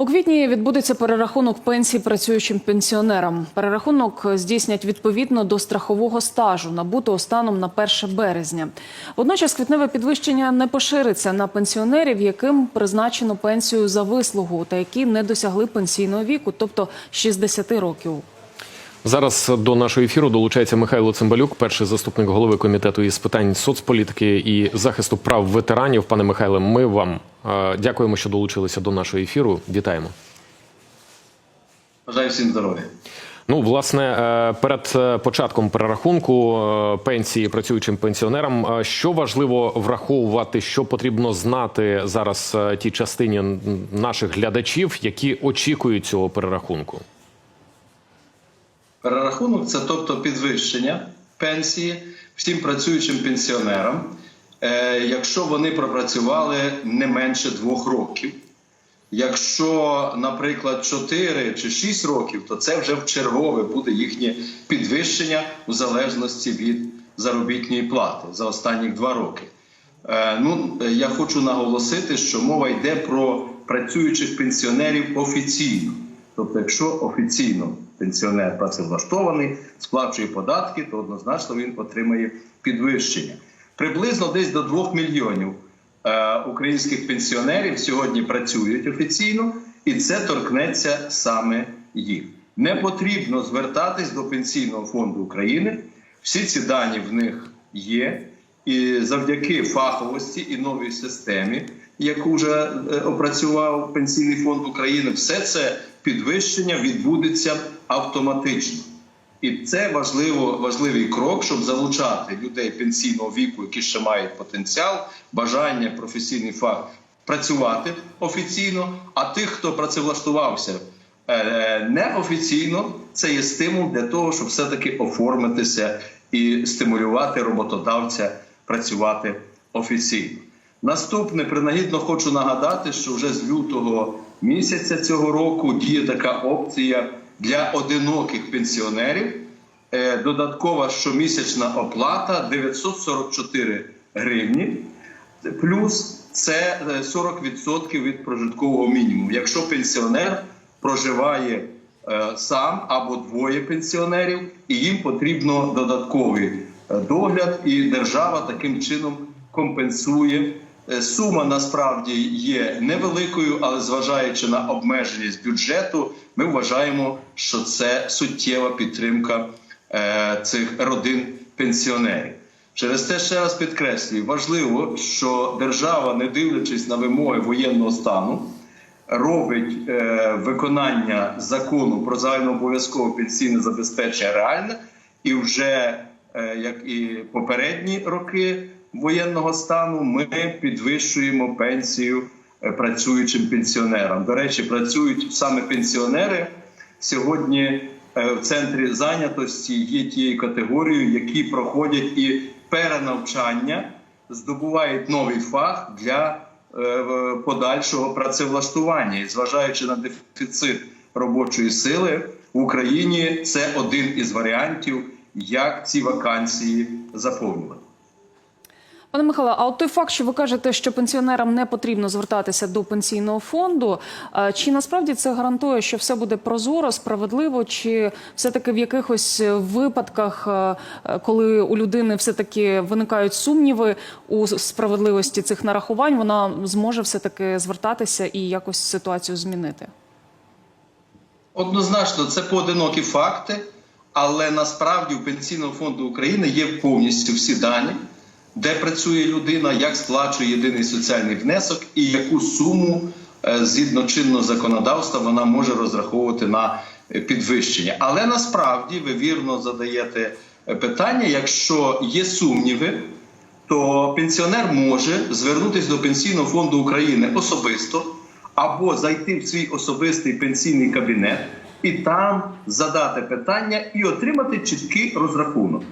У квітні відбудеться перерахунок пенсій працюючим пенсіонерам. Перерахунок здійснять відповідно до страхового стажу, набутого станом на 1 березня. Водночас квітневе підвищення не пошириться на пенсіонерів, яким призначено пенсію за вислугу та які не досягли пенсійного віку, тобто 60 років. Зараз до нашого ефіру долучається Михайло Цимбалюк, перший заступник голови комітету із питань соцполітики і захисту прав ветеранів. Пане Михайле, ми вам е, дякуємо, що долучилися до нашого ефіру. Вітаємо. Бажаю всім здоров'я. Ну, власне, е, перед е, початком перерахунку пенсії працюючим пенсіонерам, що важливо враховувати, що потрібно знати зараз тій частині наших глядачів, які очікують цього перерахунку. Перерахунок це тобто підвищення пенсії всім працюючим пенсіонерам, е, якщо вони пропрацювали не менше двох років. Якщо, наприклад, 4 чи 6 років, то це вже в чергове буде їхнє підвищення у залежності від заробітної плати за останні два роки. Е, Ну, я хочу наголосити, що мова йде про працюючих пенсіонерів офіційно. Тобто, якщо офіційно пенсіонер працевлаштований, сплачує податки, то однозначно він отримає підвищення. Приблизно десь до 2 мільйонів е, українських пенсіонерів сьогодні працюють офіційно, і це торкнеться саме їх. Не потрібно звертатись до Пенсійного фонду України. Всі ці дані в них є. І завдяки фаховості і новій системі, яку вже е, опрацював Пенсійний фонд України, все це підвищення відбудеться автоматично. І це важливо, важливий крок, щоб залучати людей пенсійного віку, які ще мають потенціал, бажання, професійний фах працювати офіційно. А тих, хто працевлаштувався е, неофіційно, це є стимул для того, щоб все-таки оформитися і стимулювати роботодавця працювати офіційно. Наступне принагідно хочу нагадати, що вже з лютого місяця цього року діє така опція для одиноких пенсіонерів. Е, Додаткова щомісячна оплата 944 гривні, плюс це е, 40% від прожиткового мінімуму. Якщо пенсіонер проживає е, сам або двоє пенсіонерів, і їм потрібно додатковий е, догляд, і держава таким чином компенсує. Е, Сума насправді є невеликою, але зважаючи на обмеженість бюджету, ми вважаємо, що це суттєва підтримка е, цих родин пенсіонерів. Через те ще раз підкреслюю, важливо, що держава, не дивлячись на вимоги воєнного стану, робить е, виконання закону про загальнообов'язкове пенсійне забезпечення реальне, і вже як і попередні роки воєнного стану, ми підвищуємо пенсію е, працюючим пенсіонерам. До речі, працюють саме пенсіонери сьогодні е, в центрі зайнятості є тією категорією, які проходять і перенавчання, здобувають новий фах для е, подальшого працевлаштування. І зважаючи на дефіцит робочої сили в Україні, це один із варіантів, як ці вакансії заповнювати. Пане Михайло, а от той факт, що ви кажете, що пенсіонерам не потрібно звертатися до пенсійного фонду, е, чи насправді це гарантує, що все буде прозоро, справедливо, чи все-таки в якихось випадках, е, е, коли у людини все-таки виникають сумніви у справедливості цих нарахувань, вона зможе все-таки звертатися і якось ситуацію змінити? Однозначно, це поодинокі факти, але насправді у Пенсійного фонду України є повністю всі дані, де працює людина, як сплачує єдиний соціальний внесок і яку суму е, згідно чинного законодавства вона може розраховувати на е, підвищення. Але насправді ви вірно задаєте е, питання, якщо є сумніви, то пенсіонер може звернутися до Пенсійного фонду України особисто або зайти в свій особистий пенсійний кабінет і там задати питання і отримати чіткий розрахунок.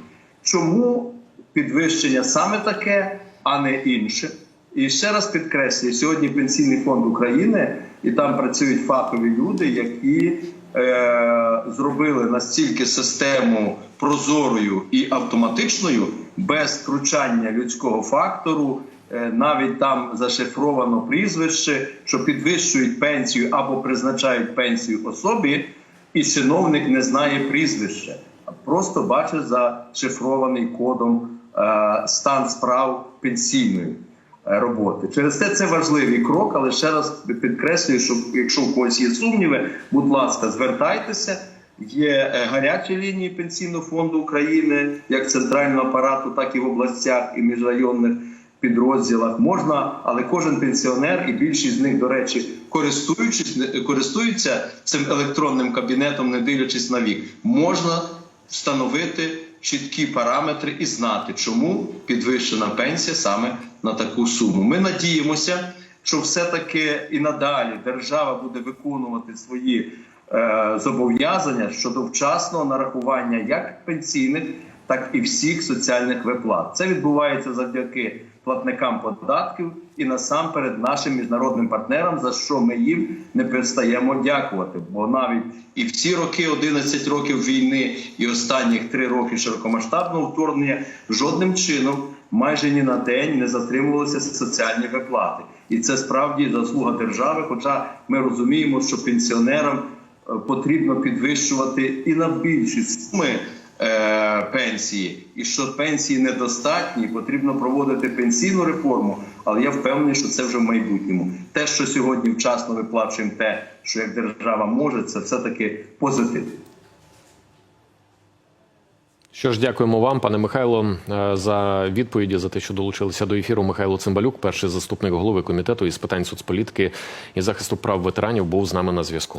Чому підвищення саме таке, а не інше? І ще раз підкреслюю, сьогодні Пенсійний фонд України і там працюють фахові люди, які е, зробили настільки систему прозорою і автоматичною, без втручання людського фактору е, навіть там зашифровано прізвище, що підвищують пенсію або призначають пенсію особі, і чиновник не знає прізвище, а просто бачить зашифрований кодом стан справ пенсійної е, роботи. Через те це важливий крок, але ще раз підкреслюю, що якщо у когось є сумніви, будь ласка, звертайтеся. Є е, гарячі лінії пенсійного фонду України, як центрального апарату, так і в областях і міжрайонних підрозділах. Можна, але кожен пенсіонер, і більшість з них, до речі, користуючись користуються цим електронним кабінетом, не дивлячись на вік, можна встановити чіткі параметри і знати, чому підвищена пенсія саме на таку суму. Ми надіємося, що все-таки і надалі держава буде виконувати свої е, зобов'язання щодо вчасного нарахування як пенсійних, так і всіх соціальних виплат. Це відбувається завдяки платникам податків і насамперед нашим міжнародним партнерам, за що ми їм не перестаємо дякувати. Бо навіть і в ці роки, 11 років війни, і останніх 3 роки широкомасштабного вторгнення, жодним чином, майже ні на день не затримувалися соціальні виплати, і це справді заслуга держави. Хоча ми розуміємо, що пенсіонерам е, потрібно підвищувати і на більші суми пенсії, і що пенсії недостатні, потрібно проводити пенсійну реформу. Але я впевнений, що це вже в майбутньому. Те, що сьогодні вчасно виплачуємо, те, що як держава може, це все таки позитив. Що ж, дякуємо вам, пане Михайло, е, за відповіді за те, що долучилися до ефіру. Михайло Цимбалюк, перший заступник голови комітету із питань соцполітики і захисту прав ветеранів, був з нами на зв'язку.